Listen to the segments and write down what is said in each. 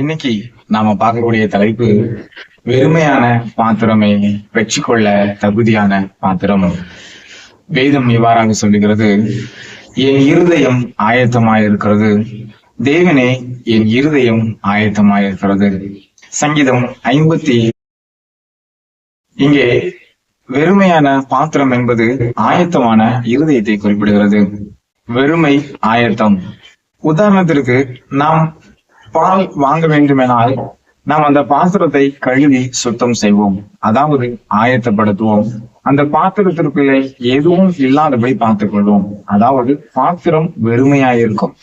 இன்னைக்கு நாம பார்க்கக்கூடிய தலைப்பு வெறுமையான பாத்திரமே வெற்றி கொள்ள தகுதியான பாத்திரம். வேதம் இவ்வாறாக சொல்லுகிறது என் இருதயம் ஆயத்தமாயிருக்கிறது. தேவனே என் இருதயம் ஆயத்தமாயிருக்கிறது. சங்கீதம் ஐம்பத்தி இங்கே வெறுமையான பாத்திரம் என்பது ஆயத்தமான இருதயத்தை குறிப்பிடுகிறது. வெறுமை ஆயத்தம். உதாரணத்திற்கு நாம் பால் வாங்க வேண்டுமெனால் நாம் அந்த பாத்திரத்தை கழுவி சுத்தம் செய்வோம். அதாவது ஆயத்தப்படுத்துவோம். அந்த பாத்திரத்திற்குள்ளே எதுவும் இல்லாதபடி பார்த்துக் கொள்வோம். அதாவது பாத்திரம் வெறுமையாயிருக்கும்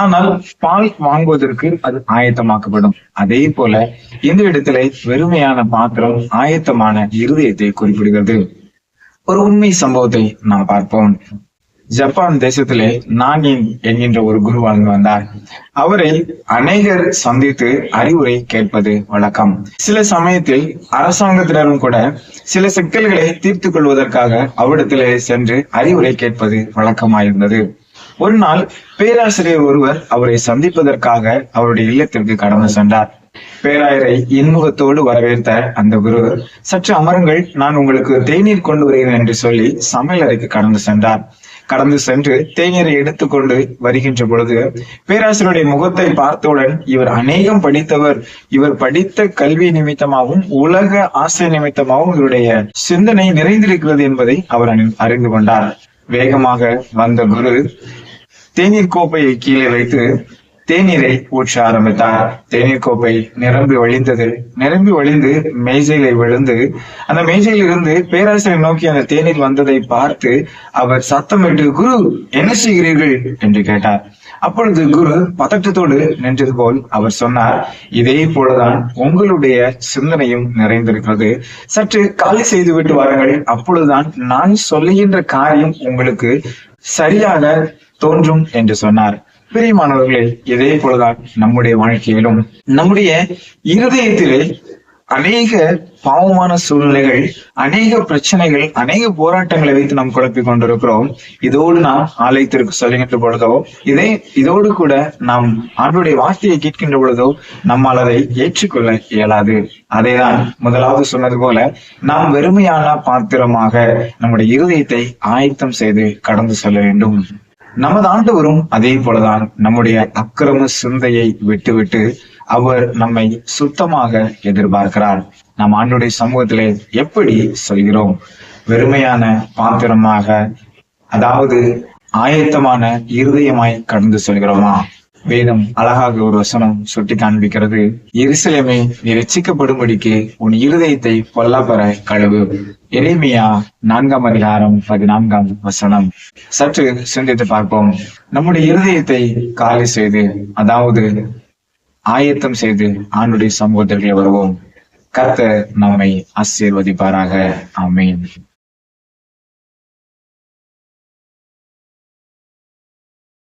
ஆனால் பால் வாங்குவதற்கு அது ஆயத்தமாக்கப்படும். அதே போல இந்த இடத்துல வெறுமையான பாத்திரம் ஆயத்தமான இருதயத்தை குறிப்பிடுகிறது. ஒரு உண்மை சம்பவத்தை நாம் பார்ப்போம். ஜப்பான் தேசத்திலே நாகின் என்கின்ற ஒரு குரு வாழ்ந்து வந்தார். அவரை அநேகர் சந்தித்து அறிவுரை கேட்பது வழக்கம். சில சமயத்தில் அரசாங்கத்தினரும் கூட சில சிக்கல்களை தீர்த்து கொள்வதற்காக அவரிடத்திலே சென்று அறிவுரை கேட்பது வழக்கமாயிருந்தது. ஒரு நாள் பேராசிரியர் ஒருவர் அவரை சந்திப்பதற்காக அவருடைய இல்லத்திற்கு கடந்து சென்றார். பேராயரை இன்முகத்தோடு வரவேற்ற அந்த குரு சற்று அமருங்கள் நான் உங்களுக்கு தேநீர் கொண்டு வருகிறேன் என்று சொல்லி சமையல் அறைக்கு கடந்து சென்றார். கடந்து சென்று தேநீரை எடுத்துக்கொண்டு வருகின்ற பொழுது பேராசிரியருடைய முகத்தை பார்த்தவுடன் இவர் அநேகம் படித்தவர். இவர் படித்த கல்வி நிமித்தமாகவும் உலக ஆசை நிமித்தமாகவும் இவருடைய சிந்தனை நிறைந்திருக்கிறது என்பதை அவர் அறிந்து கொண்டார். வேகமாக வந்த குரு தேநீர் கோப்பையை கீழே வைத்து தேநீரை ஊற்ற ஆரம்பித்தார் தேநீர் கோப்பை நிரம்பி வழிந்தது. நிரம்பி வழிந்து மேஜையில விழுந்து அந்த மேஜையில் இருந்து பேராசிரியர் நோக்கி அந்த தேநீர் வந்ததை பார்த்து அவர் சத்தமிட்டு குரு என்ன செய்கிறீர்கள்? என்று கேட்டார். அப்பொழுது குரு பதட்டத்தோடு நின்றது போல் அவர் சொன்னார் இதே போலதான் உங்களுடைய சிந்தனையும் நிறைந்திருக்கிறது. சற்று காலி செய்து விட்டு வாருங்கள். அப்பொழுதுதான் நான் சொல்லுகின்ற காரியம் உங்களுக்கு சரியாக தோன்றும் என்று சொன்னார். பிரியமானவர்களே இதே போலதான் நம்முடைய வாழ்க்கையிலும். நம்முடைய இருதயத்திலே அநேக பாவமான சூழ்நிலைகள் அநேக பிரச்சனைகள் அநேக போராட்டங்களை வைத்து நாம் குழப்பிக் கொண்டிருக்கிறோம். இதோடு நாம் ஆலயத்திற்கு சொல்லுகின்ற பொழுதோ இதே இதோடு கூட நாம் ஆண்டுடைய வார்த்தையை கேட்கின்ற பொழுதோ நம்மால் அதை ஏற்றுக்கொள்ள இயலாது. அதைதான் முதலாவது சொன்னது போல நாம் வெறுமையான பாத்திரமாக நம்முடைய இருதயத்தை ஆயத்தம் செய்து கடந்து செல்ல வேண்டும். நமது ஆண்டவரும் அதே போலதான் நம்முடைய அக்கிரம சிந்தையை விட்டுவிட்டு அவர் நம்மை சுத்தமாக எதிர்பார்க்கிறார். நம் ஆண்டுடைய சமூகத்திலே எப்படி சொல்கிறோம்? வெறுமையான பாத்திரமாக அதாவது ஆயத்தமான இருதயமாய் கடந்து சொல்கிறோமா? வேதம் அழகாக ஒரு வசனம் சுட்டி காண்பிக்கிறது. எரிசலமே நீ ரசிக்கப்படும்படிக்கு உன் இருதயத்தை கொல்லப்பெற கழுவு. எரேமியா நான்காம் அதிகாரம் பதினான்காம் வசனம். சற்று சிந்தித்து பார்ப்போம். நம்முடைய இருதயத்தை காலி செய்து அதாவது ஆயத்தம் செய்து ஆண்டுடைய சமூகத்திற்கு வருவோம். கர்த்தர் நம்மை ஆசீர்வதிப்பாராக. ஆமீன்.